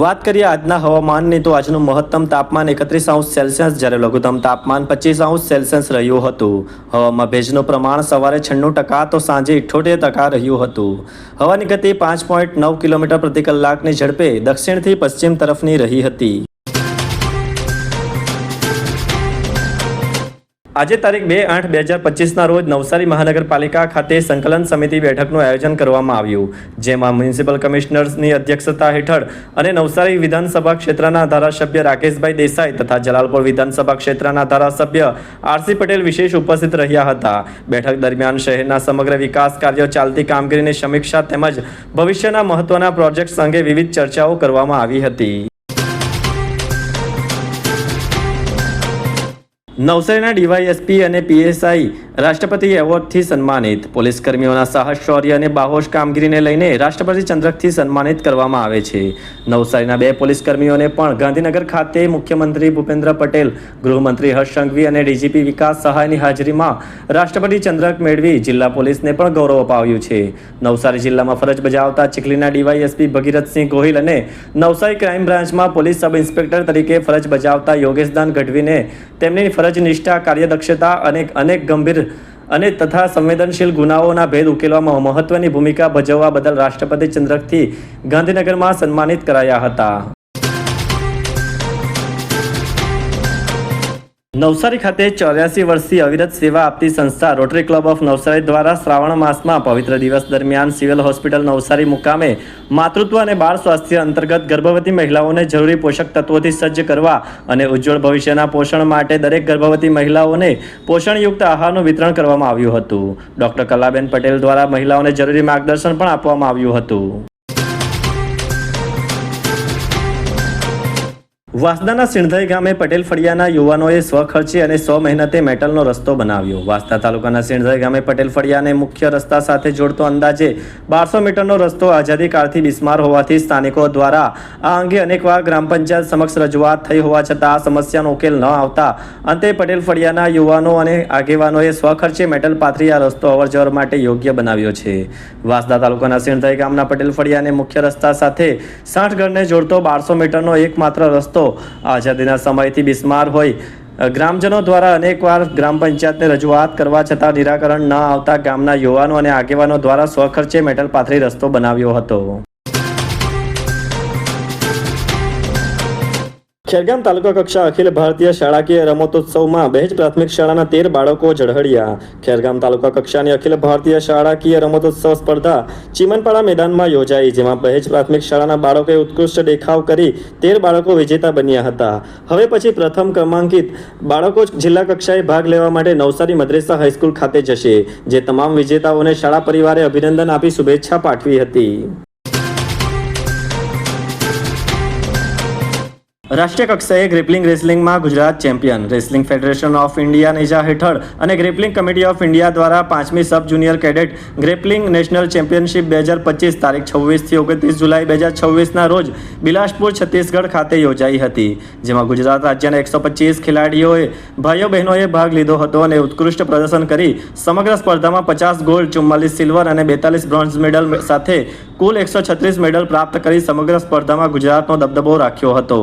વાત કરીએ આજના હવામાનની, તો આજનું મહત્તમ તાપમાન એકત્રીસ અંશ સેલ્સિયસ જ્યારે લઘુત્તમ તાપમાન પચીસ અંશ સેલ્સિયસ રહ્યું હતું. હવામાં ભેજનું પ્રમાણ સવારે છન્નું ટકા તો સાંજે ઇઠ્ઠોતેર ટકા રહ્યું હતું. હવાની ગતિ પાંચ પોઈન્ટ નવ કિલોમીટર પ્રતિ કલાકની ઝડપે દક્ષિણથી પશ્ચિમ તરફની રહી હતી. આજે તારીખ બે આઠ બે હજાર પચીસના રોજ નવસારી મહાનગરપાલિકા ખાતે સંકલન સમિતિ બેઠકનું આયોજન કરવામાં આવ્યું, જેમાં મ્યુનિસિપલ કમિશનર્સની અધ્યક્ષતા હેઠળ અને નવસારી વિધાનસભા ક્ષેત્રના ધારાસભ્ય રાકેશભાઈ દેસાઈ તથા જલાલપુર વિધાનસભા ક્ષેત્રના ધારાસભ્ય આરસી પટેલ વિશેષ ઉપસ્થિત રહ્યા હતા. બેઠક દરમિયાન શહેરના સમગ્ર વિકાસ કાર્યો ચાલતી કામગીરીની સમીક્ષા તેમજ ભવિષ્યના મહત્વના પ્રોજેક્ટ્સ અંગે વિવિધ ચર્ચાઓ કરવામાં આવી હતી. નવસારીના ડીવાયએસપી અને પીએસઆઈ રાષ્ટ્રપતિ એવોર્ડથી સન્માનિત. પોલીસ કર્મીઓના સાહસ, શૌર્ય અને બાહોશ કામગીરીને લઈને રાષ્ટ્રપતિ ચંદ્રકથી સન્માનિત કરવામાં આવે છે. નવસારીના બે પોલીસ કર્મીઓને પણ ગાંધીનગર ખાતે મુખ્યમંત્રી ભૂપેન્દ્ર પટેલ, ગૃહમંત્રી હર્ષ સંઘવી અને ડીજીપી વિકાસ સહાયની હાજરીમાં રાષ્ટ્રપતિ ચંદ્રક મેળવી જિલ્લા પોલીસને પણ ગૌરવ અપાવ્યું છે. નવસારી જિલ્લામાં ફરજ બજાવતા ચીખલીના ડીવાયએસપી ભગીરથસિંહ ગોહિલ અને નવસારી ક્રાઇમ બ્રાન્ચમાં પોલીસ સબ ઇન્સ્પેક્ટર તરીકે ફરજ બજાવતા યોગેશદાન ગઢવીને તેમની ફરજ નિષ્ઠા કાર્યદક્ષતા અને અનેક ગંભીર અને તથા સંવેદનશીલ ગુનાઓના ભેદ ઉકેલવામાં મહત્વની ભૂમિકા ભજવવા બદલ રાષ્ટ્રપતિ ચંદ્રકથી ગાંધીનગરમાં સન્માનિત કરાયા હતા. નવસારી ખાતે ચોર્યાસી વર્ષથી અવિરત સેવા આપતી સંસ્થા રોટરી ક્લબ ઓફ નવસારી દ્વારા શ્રાવણ માસમાં પવિત્ર દિવસ દરમિયાન સિવિલ હોસ્પિટલ નવસારી મુકામે માતૃત્વ અને બાળ સ્વાસ્થ્ય અંતર્ગત ગર્ભવતી મહિલાઓને જરૂરી પોષક તત્વોથી સજ્જ કરવા અને ઉજ્જવળ ભવિષ્યના પોષણ માટે દરેક ગર્ભવતી મહિલાઓને પોષણયુક્ત આહારનું વિતરણ કરવામાં આવ્યું હતું. ડોક્ટર કલાબેન પટેલ દ્વારા મહિલાઓને જરૂરી માર્ગદર્શન પણ આપવામાં આવ્યું હતું. વાસદાના સિણધઈ ગામે પટેલ ફળિયાના યુવાનોએ સ્વખર્ચે અને સો મહેનતે મેટલનો રસ્તો બનાવ્યો. વાસદા તાલુકાના સિણધઈ ગામે પટેલ ફળિયાને મુખ્ય રસ્તા સાથે જોડતો અંદાજે બારસો મીટરનો રસ્તો આઝાદી કાળથી બિસ્માર હોવાથી સ્થાનિકો દ્વારા આ અંગે અનેકવાર ગ્રામ પંચાયત સમક્ષ રજૂઆત થઈ હોવા છતાં આ સમસ્યાનો ઉકેલ ન આવતા અંતે પટેલ ફળિયાના યુવાનો અને આગેવાનોએ સ્વખર્ચે મેટલ પાથરી આ રસ્તો અવરજવર માટે યોગ્ય બનાવ્યો છે. વાસદા તાલુકાના સિણધઈ ગામના પટેલ ફળિયાને મુખ્ય રસ્તા સાથે સાઠ ઘરને જોડતો બારસો મીટરનો એકમાત્ર રસ્તો આઝાદીના સમયથી બિસ્માર હોય ગ્રામજનો દ્વારા અનેકવાર ગ્રામ પંચાયતને રજૂઆત કરવા છતાં નિરાકરણ ન આવતા ગામના યુવાનો અને આગેવાનો દ્વારા સ્વખર્ચે મેટલ પાથરી રસ્તો બનાવ્યો હતો. ખેરગામ તાલુકા કક્ષા અખિલ ભારતીય શાળાકીય રમતોત્સવમાં બહેજ પ્રાથમિક શાળાના તેર બાળકો ઝળહળ્યા. ખેરગામ તાલુકા કક્ષાની અખિલ ભારતીય શાળાકીય રમતોત્સવ સ્પર્ધા ચીમનપાડા મેદાનમાં યોજાઈ, જેમાં બહેજ પ્રાથમિક શાળાના બાળકોએ ઉત્કૃષ્ટ દેખાવ કરી તેર બાળકો વિજેતા બન્યા હતા. હવે પછી પ્રથમ ક્રમાંકિત બાળકો જિલ્લા કક્ષાએ ભાગ લેવા માટે નવસારી મદ્રેસા હાઈસ્કૂલ ખાતે જશે, જે તમામ વિજેતાઓને શાળા પરિવારે અભિનંદન આપી શુભેચ્છા પાઠવી હતી. રાષ્ટ્રીય કક્ષાએ grappling રેસલિંગમાં Gujarat champion. Wrestling federation of India નેજા હેઠળ અને ગ્રેપલિંગ કમિટી ઓફ ઇન્ડિયા દ્વારા પાંચમી sub junior cadet grappling national championship બે હજાર પચીસ તારીખ છવ્વીસથી ઓગણત્રીસ જુલાઈ બે હજાર છવ્વીસના રોજ બિલાસપુર, છત્તીસગઢ ખાતે યોજાઈ હતી, જેમાં ગુજરાત રાજ્યના એકસો પચીસ ખેલાડીઓએ ભાઈઓ બહેનોએ ભાગ લીધો હતો અને ઉત્કૃષ્ટ પ્રદર્શન કરી સમગ્ર સ્પર્ધામાં પચાસ ગોલ્ડ, ચુમ્માલીસ સિલ્વર અને બેતાલીસ બ્રોન્ઝ મેડલ સાથે કુલ એકસો છત્રીસ મેડલ પ્રાપ્ત કરી સમગ્ર સ્પર્ધામાં ગુજરાતનો દબદબો રાખ્યો હતો.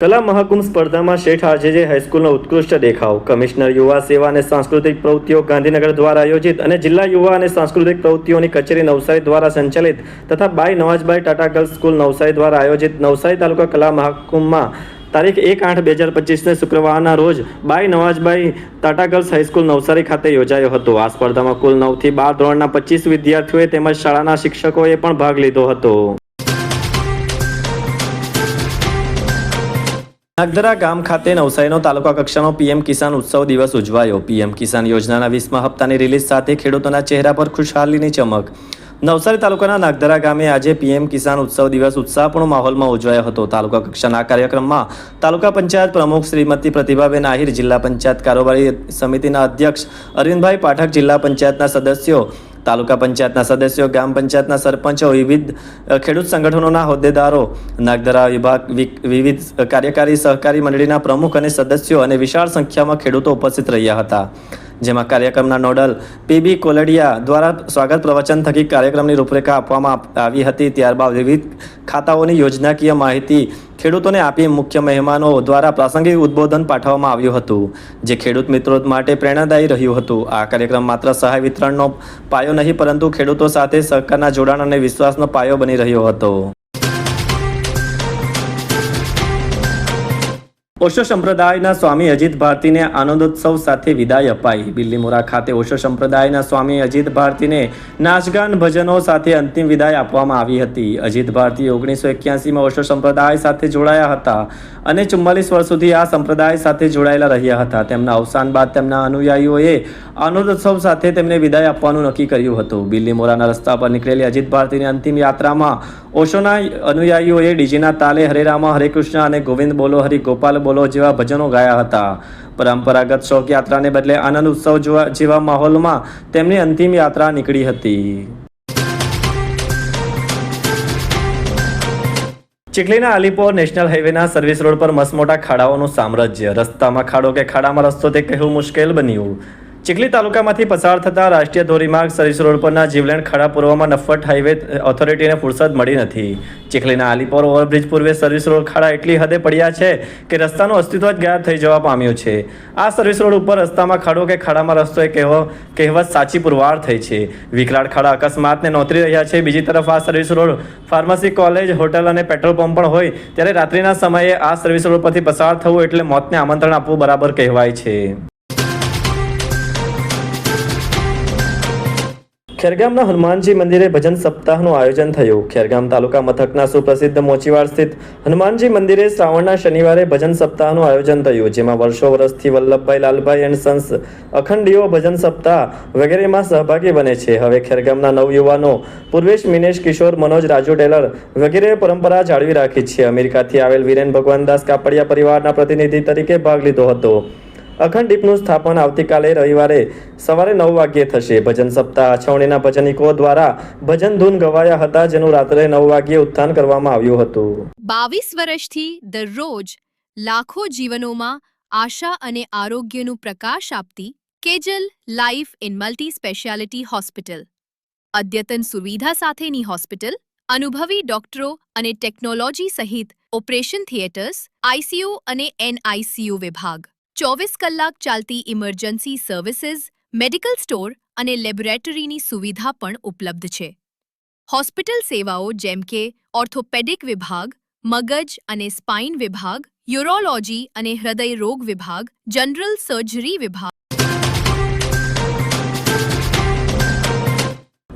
કલા મહાકુંભ સ્પર્ધામાં શેઠ આરજેજે હાઈસ્કૂલનો ઉત્કૃષ્ટ દેખાવ. કમિશનર યુવા સેવા અને સાંસ્કૃતિક પ્રવૃત્તિઓ ગાંધીનગર દ્વારા આયોજિત અને જિલ્લા યુવા અને સાંસ્કૃતિક પ્રવૃત્તિઓની કચેરી નવસારી દ્વારા સંચાલિત તથા બાઈ નવાજબાઈ ટાટા ગર્લ્સ સ્કૂલ નવસારી દ્વારા આયોજિત નવસારી તાલુકા કલા મહાકુંભમાં તારીખ એક આઠ બે હજાર પચીસને શુક્રવારના રોજ Bai Navajbai Tata girls high school Navsari ખાતે યોજાયો હતો. આ સ્પર્ધામાં કુલ નવથી બાર ધોરણના પચીસ વિદ્યાર્થીઓએ તેમજ શાળાના શિક્ષકોએ પણ ભાગ લીધો હતો. નાગદરા ગામ ખાતે નવસારીનો તાલુકા કક્ષાનો પીએમ કિસાન ઉત્સવ દિવસ ઉજવાયો. પીએમ કિસાન યોજનાના વીસમા હપ્તાની રિલીઝ સાથે ખેડૂતોના ચહેરા પર ખુશહાલીની ચમક. નવસારી તાલુકાના નાગદરા ગામે આજે પીએમ કિસાન ઉત્સવ દિવસ ઉત્સાહપૂર્ણ માહોલમાં ઉજવાયો હતો. તાલુકા કક્ષાના કાર્યક્રમમાં તાલુકા પંચાયત પ્રમુખ શ્રીમતી પ્રતિભાબેન આહિર, જિલ્લા પંચાયત કારોબારી સમિતિના અધ્યક્ષ અરવિંદભાઈ પાઠક, જિલ્લા પંચાયતના સદસ્યો તાલુકા પંચાયતના સદસ્યો, ગ્રામ પંચાયતના સરપંચો, વિવિધ ખેડૂત સંગઠનોના હોદ્દેદારો, નાગધરા વિભાગ વિવિધ કાર્યકારી સહકારી મંડળીના પ્રમુખ અને સદસ્યો અને વિશાળ સંખ્યામાં ખેડૂતો ઉપસ્થિત રહ્યા હતા. જેમાં કાર્યક્રમના નોડલ પીબી કોલડિયા દ્વારા સ્વાગત પ્રવચન થકી કાર્યક્રમની રૂપરેખા આપવામાં આવી હતી. ત્યારબાદ વિવિધ ખાતાઓની યોજનાકીય માહિતી ખેડૂતોને આપી મુખ્ય મહેમાનો દ્વારા પ્રાસંગિક ઉદ્બોધન પાઠવવામાં આવ્યું હતું, જે ખેડૂત મિત્રો માટે પ્રેરણાદાયી રહ્યું હતું. આ કાર્યક્રમ માત્ર સહાય વિતરણનો પાયો નહીં, પરંતુ ખેડૂતો સાથે સહકારના જોડાણ અને વિશ્વાસનો પાયો બની રહ્યો હતો. ઓશો સંપ્રદાયના સ્વામી અજીત ભારતીને આનંદોત્સવ સાથે વિદાય અપાઈ. બિલ્લીમોરા ખાતે ઓશો સંપ્રદાયના સ્વામી અજીત ભારતીને નાચગાન ભજનો સાથે અંતિમ વિદાય આપવામાં આવી હતી. અજીત ભારતી ઓગણીસો એક્યાસીમાં ઓશો સંપ્રદાય સાથે જોડાયા હતા અને ચુમ્માલીસ વર્ષ સુધી આ સંપ્રદાય સાથે જોડાયેલા રહ્યા હતા. તેમના અવસાન બાદ તેમના અનુયાયીઓએ આનંદોત્સવ સાથે તેમને વિદાય આપવાનું નક્કી કર્યું હતું. બિલ્લીમોરાના રસ્તા પર નીકળેલી અજીત ભારતીની અંતિમ યાત્રામાં ઓશોના અનુયાયીઓએ ડીજીના તાલે હરે રામા હરે કૃષ્ણ અને ગોવિંદ બોલો હરિ ગોપાલ બોલો જેવા ભજનો ગાયા હતા. પરંપરાગત શોક યાત્રાને બદલે આનંદ ઉત્સવ જેવા માહોલમાં તેમની અંતિમ યાત્રા નીકળી હતી. ચીખલીના અલીપોર નેશનલ હાઈવેના સર્વિસ રોડ પર મસમોટા ખાડાઓનું સામ્રાજ્ય. રસ્તામાં ખાડો કે ખાડામાં રસ્તો તે કહેવું મુશ્કેલ બન્યું. ચીખલી તાલુકામાંથી પસાર થતા રાષ્ટ્રીય ધોરીમાર્ગ સરીસ રોડ પરના જીવલેણ ખાડા પૂર્વમાં નફ્ફટ હાઈવે ઓથોરિટીને ફુરસદ મળી નથી. ચીખલીના આલીપોર ઓવરબ્રિજ પૂર્વે સર્વિસ રોડ ખાડા એટલી હદે પડ્યા છે કે રસ્તાનું અસ્તિત્વ જ ગાયબ થઈ જવા પામ્યું છે. આ સર્વિસ રોડ ઉપર રસ્તામાં ખાડો કે ખાડામાં રસ્તો એ કહેવો કહેવત સાચી પુરવાર થઈ છે. વિકરાળ ખાડા અકસ્માતને નોતરી રહ્યા છે. બીજી તરફ આ service road pharmacy, college, hotel અને પેટ્રોલ પંપ પણ હોય ત્યારે રાત્રિના સમયે આ સર્વિસ રોડ પરથી પસાર થવું એટલે મોતને આમંત્રણ આપવું બરાબર કહેવાય છે. ખેરગામના હનુમાનજી મંદિરે ભજન સપ્તાહનું આયોજન થયું. ખેરગામ તાલુકા મથકના સુપ્રસિદ્ધ મોચીવાડ સ્થિત હનુમાનજી મંદિરે શ્રાવણના શનિવારે ભજન સપ્તાહનું આયોજન થયું, જેમાં વર્ષો વર્ષથી વલ્લભભાઈ લાલભાઈ એન્ડ સન્સ અખંડીઓ ભજન સપ્તાહ વગેરેમાં સહભાગી બને છે. હવે ખેરગામના નવયુવાનો પૂર્વેશ મિનેશ, કિશોર, મનોજ, રાજુ ટેલર વગેરે પરંપરા જાળવી રાખી છે. અમેરિકાથી આવેલ વીરેન ભગવાનદાસ કાપડિયા પરિવારના પ્રતિનિધિ તરીકે ભાગ લીધો હતો. અખંડ દીપનું સ્થાપન આવતીકાલે રવિવારે સવારે નવ વાગ્યે થશે. ભજન સપ્તાહ છાવણીના ભજનિકો દ્વારા ભજન ધૂન ગવાયા હતા, જેનું રાત્રે નવ વાગ્યે ઉત્થાન કરવામાં આવ્યું હતું. બાવીસ વર્ષથી દરરોજ લાખો જીવનોમાં આશા અને આરોગ્યનું પ્રકાશ આપતી Kejal life in multi speciality hospital. અદ્યતન સુવિધા સાથેની હોસ્પિટલ, અનુભવી ડોક્ટરો અને ટેકનોલોજી સહિત ઓપરેશન થિયેટર્સ, આઈસીયુ અને એનઆઈસીયુ વિભાગ. ચોવીસ કલાક ચાલતી ઇમરજન્સી સર્વિસીસ, મેડિકલ સ્ટોર અને લેબોરેટરીની સુવિધા પણ ઉપલબ્ધ છે. હોસ્પિટલ સેવાઓ જેમ કે ઓર્થોપેડિક વિભાગ, મગજ અને સ્પાઇન વિભાગ, યુરોલોજી અને હૃદય રોગ વિભાગ, જનરલ સર્જરી વિભાગ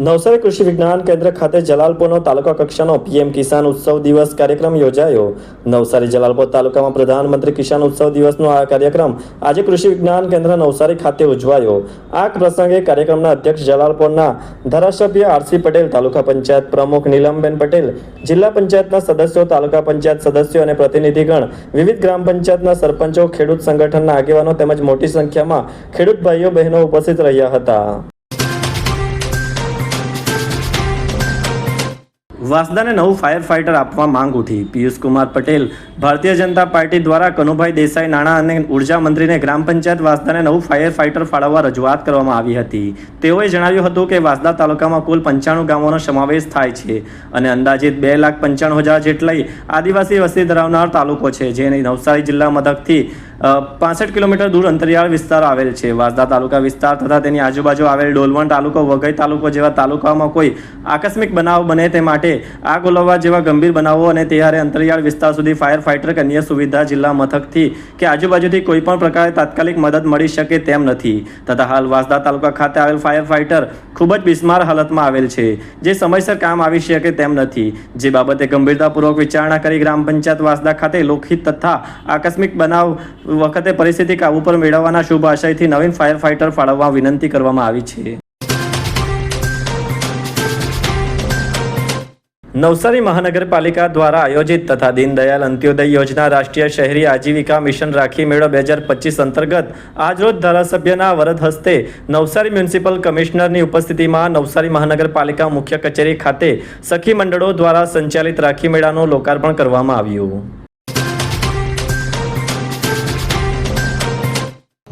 નવસારી કૃષિ વિજ્ઞાન કેન્દ્ર ખાતે જલાલપોરનો તાલુકા કક્ષાનો પીએમ કિસાન ઉત્સવ દિવસ કાર્યક્રમ યોજાયો. નવસારી જલાલપોર તાલુકામાં પ્રધાનમંત્રી કિસાન ઉત્સવ દિવસનો આ કાર્યક્રમ આજે કૃષિ વિજ્ઞાન કેન્દ્ર નવસારી ખાતે ઉજવાયો. આ પ્રસંગે કાર્યક્રમના અધ્યક્ષ જલાલપોરના ધારાસભ્ય આરસી પટેલ, તાલુકા પંચાયત પ્રમુખ નીલમબેન પટેલ, જિલ્લા પંચાયતના સદસ્યો, તાલુકા પંચાયત સદસ્યો અને પ્રતિનિધિગણ, વિવિધ ગ્રામ પંચાયતના સરપંચો, ખેડૂત સંગઠનના આગેવાનો તેમજ મોટી સંખ્યામાં ખેડૂત ભાઈઓ બહેનો ઉપસ્થિત રહ્યા હતા. વાસદાને નવું ફાયર ફાઇટર આપવા માંગ ઉઠી. પિયુષ કુમાર પટેલ ભારતીય જનતા પાર્ટી દ્વારા કનુભાઈ દેસાઈ, નાણાં અને ઊર્જા મંત્રીને ગ્રામ પંચાયત વાસદાને નવું ફાયર ફાઇટર ફાળવવા રજૂઆત કરવામાં આવી હતી. તેઓએ જણાવ્યું હતું કે વાસદા તાલુકામાં કુલ પંચાણું ગામોનો સમાવેશ થાય છે અને અંદાજિત બે લાખ પંચાણું હજાર જેટલી આદિવાસી વસ્તી ધરાવનાર તાલુકો છે, જેની નવસારી જિલ્લા મથકથી પાસઠ કિલોમીટર દૂર અંતરિયાળ વિસ્તાર આવેલ છે. વાસદા તાલુકા વિસ્તાર તથા તેની આજુબાજુ આવેલ ડોલવણ તાલુકો, વઘઈ તાલુકો જેવા તાલુકાઓમાં કોઈ આકસ્મિક બનાવ બને તે માટે આગ ઓલવવા જેવા ગંભીર બનાવો અને ત્યારે અંતરિયાળ વિસ્તાર સુધી ફાયર ફાઇટર કે અન્ય સુવિધા જિલ્લા મથકથી કે આજુબાજુથી કોઈ પણ પ્રકારે તાત્કાલિક મદદ મળી શકે તેમ નથી. તથા હાલ વાસદા તાલુકા ખાતે આવેલ ફાયર ફાઇટર ખૂબ જ બિસ્માર હાલતમાં આવેલ છે, જે સમયસર કામ આવી શકે તેમ નથી. જે બાબતે ગંભીરતાપૂર્વક વિચારણા કરી ગ્રામ પંચાયત વાંસદા ખાતે લોકહિત તથા આકસ્મિક બનાવ વખતે પરિસ્થિતિ કાબુ પર મેળવવાના શુભ આશયથી નવીન ફાયર ફાઇટર ફાળવવા વિનંતી કરવામાં આવી છે. નવસારી મહાનગરપાલિકા દ્વારા આયોજિત તથા દીનદયાલ અંત્યોદય યોજના રાષ્ટ્રીય શહેરી આજીવિકા મિશન રાખી મેળો બે હજાર પચીસ અંતર્ગત આજરોજ ધારાસભ્યના વરદ હસ્તે નવસારી મ્યુનિસિપલ કમિશનરની ઉપસ્થિતિમાં નવસારી મહાનગરપાલિકા મુખ્ય કચેરી ખાતે સખી મંડળો દ્વારા સંચાલિત રાખી મેળાનું લોકાર્પણ કરવામાં આવ્યું.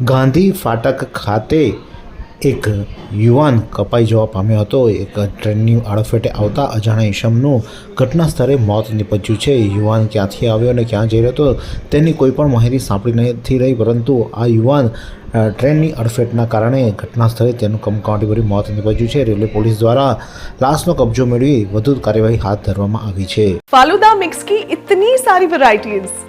ગાંધી ફાટક ખાતે એક યુવાન કપાઈ જવા પામ્યો હતો. એક ટ્રેનની આડફેટે આવતા અજાણ્યા ઈશમનું ઘટના સ્થળે મોત નિપજ્યું છે. યુવાન ક્યાંથી આવ્યો અને ક્યાં જઈ રહ્યો હતો તેની કોઈ પણ માહિતી સાંપડી નથી રહી, પરંતુ આ યુવાન ટ્રેનની અડફેટના કારણે ઘટના સ્થળે તેનું કમકાવટીભરી મોત નિપજ્યું છે. રેલવે પોલીસ દ્વારા લાશનો કબજો મેળવી વધુ કાર્યવાહી હાથ ધરવામાં આવી છે. ફાલુદા મિક્સ કી ઇતની સારી વેરાયટીઝ.